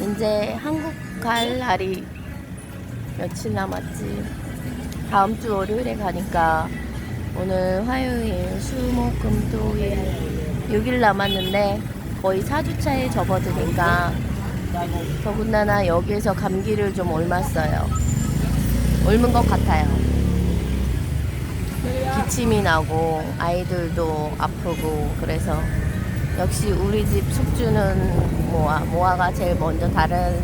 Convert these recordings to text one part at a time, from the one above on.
이제 한국 갈 날이 며칠 남았지. 다음 주 월요일에 가니까 오늘 화요일, 수, 목, 금, 토일 6일 남았는데 거의 4주차에 접어드니까 더군다나 여기에서 감기를 좀 옮았어요. 옮은 것 같아요. 기침이 나고 아이들도 아프고 그래서 역시 우리 집 숙주는 모아 모아가 제일 먼저 다른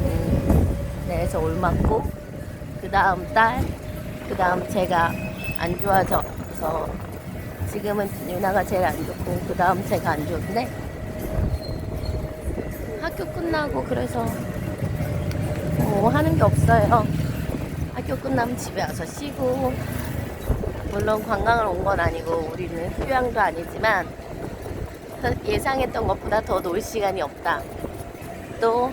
데에서 옮았고 그 다음 딸, 그 다음 제가 안 좋아져서 지금은 유나가 제일 안 좋고 그 다음 제가 안 좋은데 학교 끝나고 그래서 뭐 하는 게 없어요. 학교 끝나면 집에 와서 쉬고 물론 관광을 온 건 아니고 우리는 휴양도 아니지만 예상했던 것보다 더 놀 시간이 없다. 또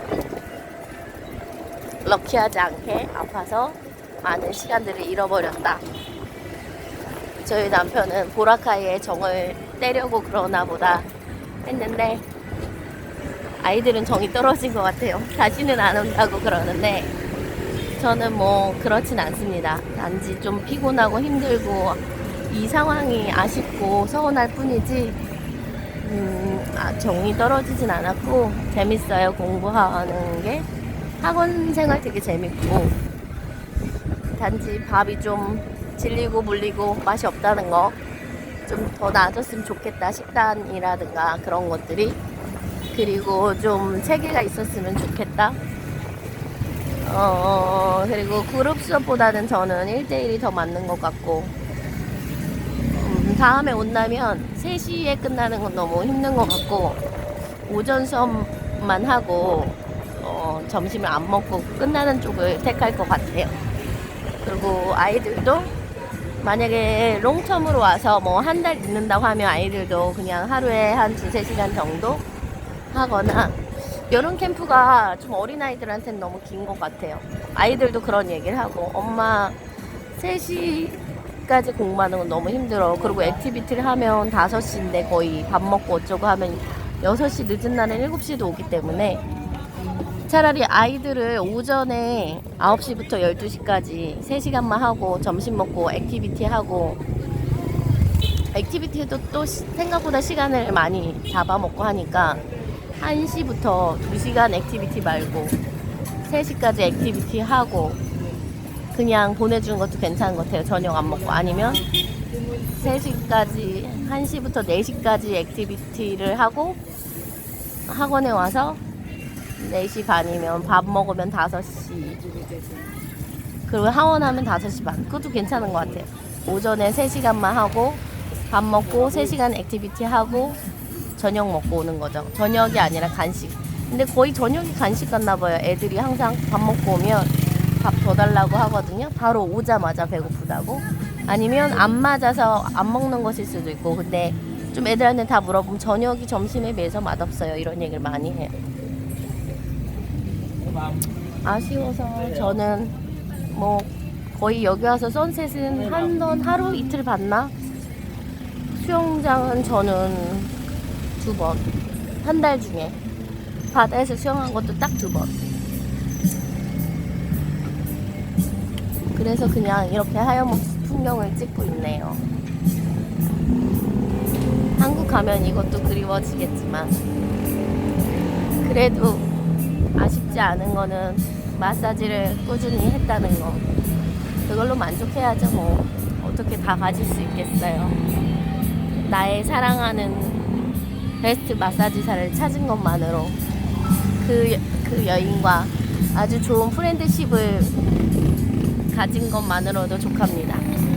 럭키하지 않게 아파서 많은 시간들을 잃어버렸다. 저희 남편은 보라카이의 정을 떼려고 그러나 보다 했는데 아이들은 정이 떨어진 것 같아요. 다시는 안 온다고 그러는데 저는 뭐 그렇진 않습니다. 단지 좀 피곤하고 힘들고 이 상황이 아쉽고 서운할 뿐이지 음, 아, 정이 떨어지진 않았고 재밌어요 공부하는 게. 학원 생활 되게 재밌고. 단지 밥이 좀 질리고 물리고 맛이 없다는 거 좀 더 나아졌으면 좋겠다 식단이라든가 그런 것들이. 그리고 좀 체계가 있었으면 좋겠다. 어 그리고 그룹 수업보다는 저는 1대1이 더 맞는 것 같고. 음, 다음에 온다면 3시에 끝나는 건 너무 힘든 것 같고 오전 수업만 하고 어, 점심을 안 먹고 끝나는 쪽을 택할 것 같아요. 그리고 아이들도 만약에 롱텀으로 와서 뭐 한 달 있는다고 하면 아이들도 그냥 하루에 한 두세 시간 정도 하거나 여름 캠프가 좀 어린아이들한테는 너무 긴 것 같아요. 아이들도 그런 얘기를 하고 엄마 3시 까지 공부하는 건 너무 힘들어. 그리고 액티비티를 하면 5시인데 거의 밥 먹고 어쩌고 하면 6시 늦은 날엔 7시도 오기 때문에 차라리 아이들을 오전에 9시부터 12시까지 3시간만 하고 점심 먹고 액티비티 하고 액티비티도 또 시- 생각보다 시간을 많이 잡아먹고 하니까 1시부터 2시간 액티비티 말고 3시까지 액티비티 하고 그냥 보내주는 것도 괜찮은 것 같아요. 저녁 안 먹고. 아니면 3시까지 1시부터 4시까지 액티비티를 하고 학원에 와서 4시 반이면 밥 먹으면 5시. 그리고 하원하면 5시 반. 그것도 괜찮은 것 같아요. 오전에 3시간만 하고 밥 먹고 3시간 액티비티 하고 저녁 먹고 오는 거죠. 저녁이 아니라 간식. 근데 거의 저녁이 간식 같나 봐요. 애들이 항상 밥 먹고 오면 밥 더 달라고 하거든요 바로 오자마자 배고프다고 아니면 안 맞아서 안 먹는 것일 수도 있고 근데 좀 애들한테 다 물어보면 저녁이 점심에 비해서 맛없어요 이런 얘기를 많이 해요 아쉬워서 저는 뭐 거의 여기 와서 선셋은 한 번 하루 이틀 봤나? 수영장은 저는 두 번. 한 달 중에. 바다에서 수영한 것도 딱 두 번. 그래서 그냥 이렇게 하염없이 풍경을 찍고 있네요. 한국 가면 이것도 그리워지겠지만, 그래도 아쉽지 않은 거는 마사지를 꾸준히 했다는 거. 그걸로 만족해야죠, 뭐. 어떻게 다 가질 수 있겠어요. 나의 사랑하는 베스트 마사지사를 찾은 것만으로 그, 여- 그 여인과 아주 좋은 프렌드십을 가진 것만으로도 족합니다.